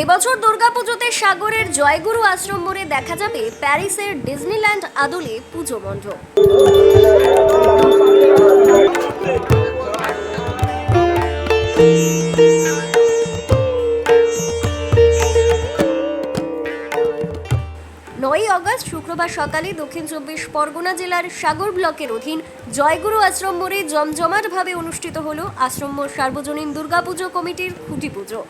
এবছর দুর্গাপুজোতে সাগরের জয়গুরু আশ্রম মোড়ে দেখা যাবে প্যারিসের ডিজনিল্যান্ড আদলে পুজো মণ্ডপ। অগস্ট শুক্রবার সকালে দক্ষিণ চব্বিশ পরগনা জেলার সাগর ব্লকের অধীন জয়গুরু আশ্রম মোড়ে জমজমাটভাবে অনুষ্ঠিত হল আশ্রম মোড় সার্বজনীন দুর্গাপুজো কমিটির খুঁটি পুজো।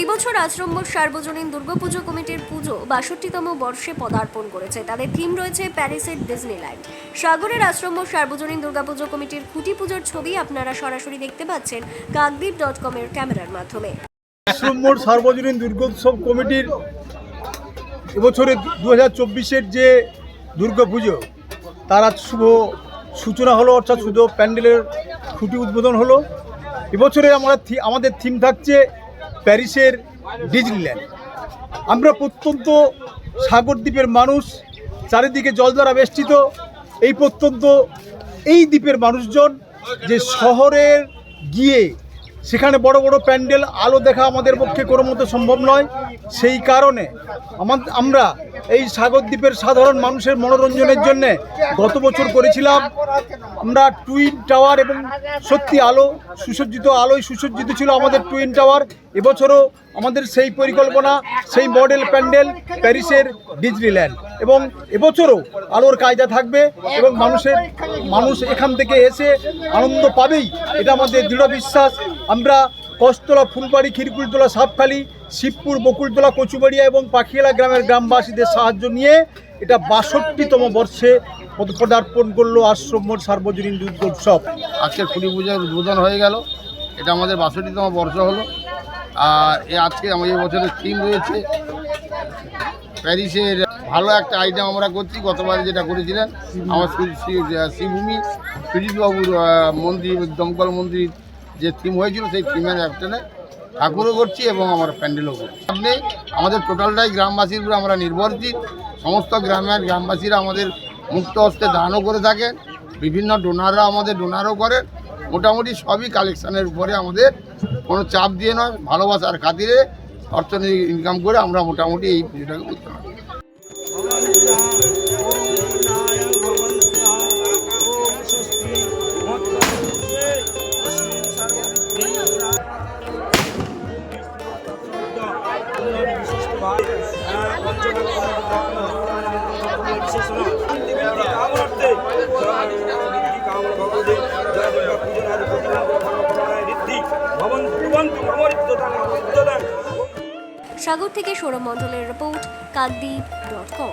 এই বছর আশ্রম মোড় সার্বজনীন দুর্গাপুজো কমিটির পুজো বাষট্টিতম বর্ষে পদার্পণ করেছে। তাদের থিম রয়েছে প্যারিসের ডিজনিল্যান্ড। সাগরের আশ্রম মোড় সার্বজনীন দুর্গাপুজো কমিটির খুঁটি পুজোর ছবি আপনারা সরাসরি দেখতে পাচ্ছেন কাকদ্বীপ ডট কমের ক্যামেরার মাধ্যমে। আশ্রম মোড় সার্বজনীন দুর্গোৎসব কমিটির এবছরে দু হাজার চব্বিশের যে দুর্গাপুজো, তার আজ শুভ সূচনা হলো, অর্থাৎ শুধু প্যান্ডেলের খুঁটি উদ্বোধন হলো। এবছরে আমরা আমাদের থিম থাকছে প্যারিসের ডিজনিল্যান্ড। আমরা প্রত্যন্ত সাগর দ্বীপের মানুষ, চারিদিকে জল দ্বারা বেষ্টিত। এই প্রত্যন্ত এই দ্বীপের মানুষজন যে শহরের গিয়ে সেখানে বড় বড় প্যান্ডেল আলো দেখা আমাদের পক্ষে কোনো মতো সম্ভব নয়। সেই কারণে আমা- আমরা এই সাগর দ্বীপের সাধারণ মানুষের মনোরঞ্জনের জন্যে গত বছর করেছিলাম আমরা টুইন টাওয়ার এবং সত্যি আলো, সুসজ্জিত আলোয় সুসজ্জিত ছিল আমাদের টুইন টাওয়ার। এবছরও আমাদের সেই পরিকল্পনা, সেই মডেল প্যান্ডেল প্যারিসের ডিজনিল্যান্ড। এবং এবছরও আলোর কায়দা থাকবে এবং মানুষের মানুষ এখান থেকে এসে আনন্দ পাবেই। এটা আমাদের দৃঢ় বিশ্বাস। আমরা কস্তলা ফুলবাড়ি খিরকুলতলা সাপখালি, শিবপুর, বকুলতলা, কচুবাড়িয়া এবং পাখিয়ালা গ্রামের গ্রামবাসীদের সাহায্য নিয়ে এটা বাষট্টিতম বর্ষে পদ- পদার্পণ করল আশ্রম সার্বজনীন দুর্গোৎসব আজকের খুঁটি পূজার উদ্বোধন হয়ে গেল। এটা আমাদের বাষট্টিতম বর্ষ হলো। আর আজকে আমাদের বছরের থিম রয়েছে প্যারিসের ভালো একটা আইটেম আমরা করছি, গতবারে যেটা করেছিলেন, আমার শ্রী- শ্রী- শ্রীভূমি সুজিতবাবুর মন্দির, দমকল মন্দির যে থিম হয়েছিল, সেই থিমের একটা ঠাকুরও করছি এবং আমার প্যান্ডেলও করছি। আপনি আমাদের টোটালটাই গ্রামবাসীর উপরে আমরা নির্ভরশীল। সমস্ত গ্রামের গ্রামবাসীরা আমাদের মুক্ত হস্তে দানও করে থাকেন বিভিন্ন ডোনাররা আমাদের ডোনারও করেন মোটামুটি সবই কালেকশানের উপরে আমাদের কোনো চাপ দিয়ে নয়, ভালোবাসার খাতিরে অর্থনৈতিক ইনকাম করে আমরা মোটামুটি এই পুজোটাকে করতে পারি। সাগর থেকে সৌরভ মণ্ডলের রিপোর্ট কাকদ্বীপ ডট কম